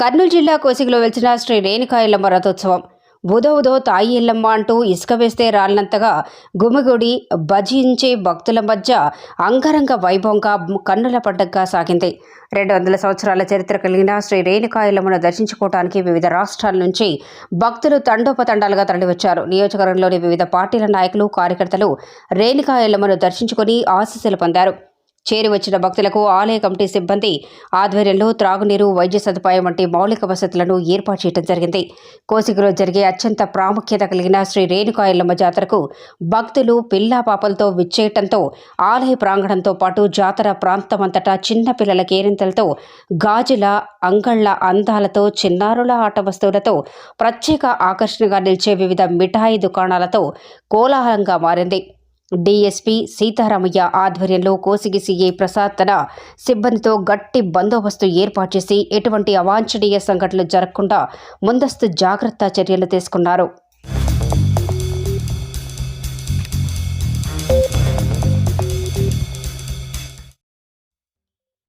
కర్నూలు జిల్లా కోసిగిలో వెలిచిన శ్రీ రేణుకా ఎల్లమ్మ రథోత్సవం ఉదో ఉదో తాయి ఎల్లమ్మ అంటూ ఇసుక వేస్తే రాలినంతగా గుమిగుడి భజించే భక్తుల మధ్య అంగరంగ వైభవంగా కన్నుల పండగగా సాగింది. రెండు వందల సంవత్సరాల చరిత్ర కలిగిన శ్రీ రేణుకా ఎల్లమ్మను దర్శించుకోవడానికి వివిధ రాష్ట్రాల నుంచి భక్తులు తండోపతండాలుగా తరలివచ్చారు. నియోజకవర్గంలోని వివిధ పార్టీల నాయకులు కార్యకర్తలు రేణుకా ఎల్లమ్మను దర్శించుకుని ఆశీస్సులు పొందారు. చేరివచ్చిన భక్తులకు ఆలయ కమిటీ సిబ్బంది ఆధ్వర్యంలో త్రాగునీరు వైద్య సదుపాయం వంటి మౌలిక వసతులను ఏర్పాటు చేయడం జరిగింది. కోసిగిలో జరిగే అత్యంత ప్రాముఖ్యత కలిగిన శ్రీ రేణుకాయలమ్మ జాతరకు భక్తులు పిల్లా పాపలతో విచ్చేయటంతో ఆలయ ప్రాంగణంతో పాటు జాతర ప్రాంతమంతటా చిన్న పిల్లల కేరింతలతో గాజుల అంగళ్ళ అందాలతో చిన్నారుల ఆట వస్తువులతో ప్రత్యేక ఆకర్షణగా నిలిచే వివిధ మిఠాయి దుకాణాలతో కోలాహలంగా మారింది. డీఎస్పీ సీతారామయ్య ఆధ్వర్యంలో కోసిగి సీఏ ప్రసాద్ తన సిబ్బందితో గట్టి బందోబస్తు ఏర్పాటు చేసి ఎటువంటి అవాంఛనీయ సంఘటనలు జరగకుండా ముందస్తు జాగ్రత్త చర్యలు తీసుకున్నారు.